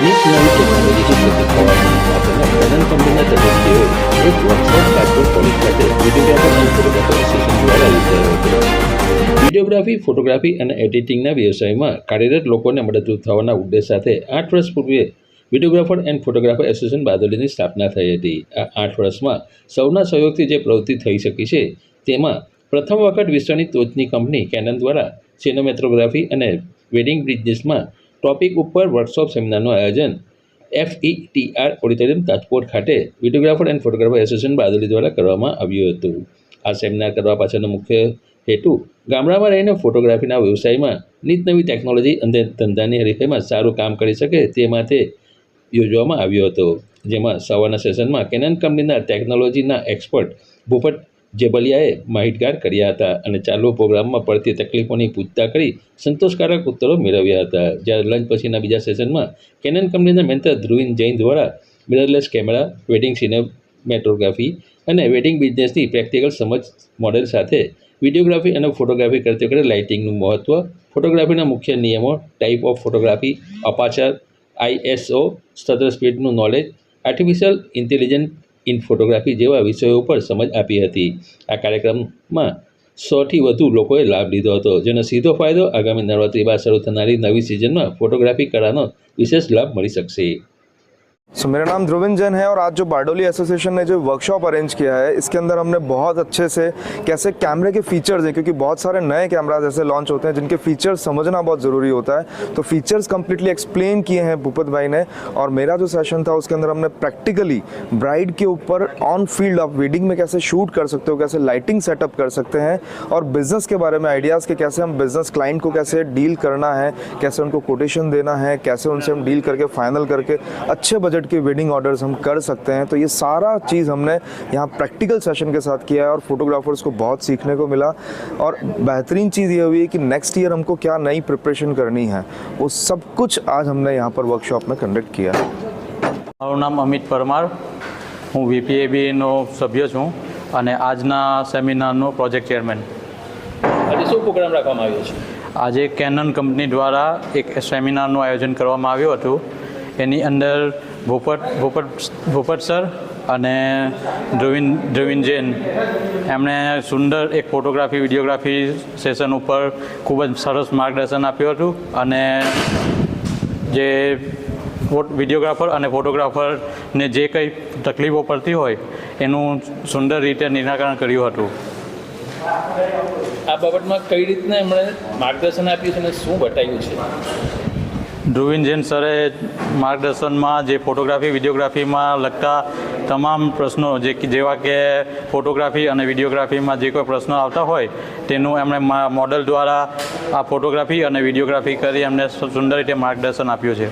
યોજાયો હતો videography photography અને એડિટિંગના વ્યવસાયમાં કાર્યરત લોકોને મદદરૂપ થવાના ઉદ્દેશ સાથે આઠ વર્ષ પૂર્વે વિડીયોગ્રાફર એન્ડ ફોટોગ્રાફર એસોસિએશન બારડોલીની સ્થાપના થઈ હતી. આ આઠ વર્ષમાં સૌના સહયોગથી જે પ્રવૃત્તિ થઈ શકી છે, તેમાં પ્રથમ વખત વિશ્વની ટોચની કંપની કેનન દ્વારા સિનેમેટોગ્રાફી અને વેડિંગ બિઝનેસમાં ટોપિક ઉપર વર્કશોપ સેમિનારનું આયોજન F E T R auditorium Rajkot ખાતે videographer and photographer association Bardoli દ્વારા કરવામાં આવ્યું હતું. આ સેમિનાર કરવા પાછળનો મુખ્ય હેતુ ગામડામાં રહીને ફોટોગ્રાફીના વ્યવસાયમાં નીત નવી ટેકનોલોજી અને ધંધાની હરીફાઈમાં સારું કામ કરી શકે તે માટે યોજવામાં આવ્યો હતો. જેમાં સવારના સેશનમાં કેનન કંપનીના ટેકનોલોજીના એક્સપર્ટ ભૂપત જેબલિયાએ માહિતગાર કર્યા હતા અને ચાલુ પ્રોગ્રામમાં પડતી તકલીફોની પૂછતા કરી સંતોષકારક ઉત્તરો મેળવ્યા હતા. જ્યારે લંચ પછીના બીજા સેશનમાં કેનન કંપનીના મેન્ટર ધ્રુવિન જૈન દ્વારા મિરરલેસ કેમેરા, વેડિંગ સિનેમેટોગ્રાફી અને વેડિંગ બિઝનેસની પ્રેક્ટિકલ સમજ મોડેલ સાથે વિડીયોગ્રાફી અને ફોટોગ્રાફી કરતી વખતે લાઇટિંગનું મહત્ત્વ ફોટોગ્રાફીના મુખ્ય નિયમો type of photography, aperture ISO shutter સ્પીડનું knowledge, artificial intelligent in photography જેવા વિષયો ઉપર સમજ આપી હતી. આ કાર્યક્રમમાં સોથી વધુ લોકોએ લાભ લીધો હતો, જેનો સીધો ફાયદો આગામી નવરાત્રિ બાદ શરૂ થનારી નવી સિઝનમાં ફોટોગ્રાફી કળાનો વિશેષ લાભ મળી શકશે. सो so, मेरा नाम ध्रुविन जैन है और आज जो बारडोली एसोसिएशन ने जो वर्कशॉप अरेंज किया है इसके अंदर हमने बहुत अच्छे से कैसे कैमरे के फीचर्स हैं क्योंकि बहुत सारे नए कैमराज ऐसे लॉन्च होते हैं जिनके फीचर्स समझना बहुत ज़रूरी होता है। तो फीचर्स कम्प्लीटली एक्सप्लेन किए हैं भूपत भाई ने और मेरा जो सेशन था उसके अंदर हमने प्रैक्टिकली ब्राइड के ऊपर ऑन फ़ील्ड आप वेडिंग में कैसे शूट कर सकते हो कैसे लाइटिंग सेटअप कर सकते हैं और बिज़नेस के बारे में आइडियाज़ के कैसे हम बिज़नेस क्लाइंट को कैसे डील करना है कैसे उनको कोटेशन देना है कैसे उनसे हम डील करके फाइनल करके अच्छे बजट के वेडिंग ऑर्डर्स हम कर सकते हैं तो ये सारा चीज़ हमने यहाँ प्रैक्टिकल सेशन के साथ किया है और फोटोग्राफर्स को बहुत सीखने को मिला और बेहतरीन चीज़ ये हुई है कि नेक्स्ट ईयर हमको क्या नई प्रिपरेशन करनी है वो सब कुछ आज हमने यहाँ पर वर्कशॉप में कंडक्ट किया है મારું નામ અમિત પરમાર હું વીપીએબીનો સભ્ય છું અને આજના સેમિનારનો પ્રોજેક્ટ ચેરમેન આજે શું પ્રોગ્રામ રાખવામાં આવ્યો છે આજે કેનન કંપની દ્વારા એક સેમિનારનું આયોજન કરવામાં આવ્યું હતું એની અંદર ભોપટ ભોપટ ભોપટ સર અને ધ્રુવિન ધ્રુવિન જૈન. એમણે સુંદર એક ફોટોગ્રાફી, વિડીયોગ્રાફી સેશન ઉપર ખૂબ જ સરસ માર્ગદર્શન આપ્યું હતું અને જે વિડીયોગ્રાફર અને ફોટોગ્રાફરને જે કંઈ તકલીફો પડતી હોય એનું સુંદર રીતે નિરાકરણ કર્યું હતું. આ બાબતમાં કઈ રીતના એમણે માર્ગદર્શન આપ્યું છે અને શું બતાવ્યું છે? ધ્રુવિન જૈન સરે માર્ગદર્શનમાં જે ફોટોગ્રાફી, વિડીયોગ્રાફીમાં લગતા તમામ પ્રશ્નો જે જેવા કે ફોટોગ્રાફી અને વિડીયોગ્રાફીમાં જે કોઈ પ્રશ્નો આવતા હોય, તેનું એમણે મોડલ દ્વારા આ ફોટોગ્રાફી અને વિડીયોગ્રાફી કરી એમને સુંદર રીતે માર્ગદર્શન આપ્યું છે.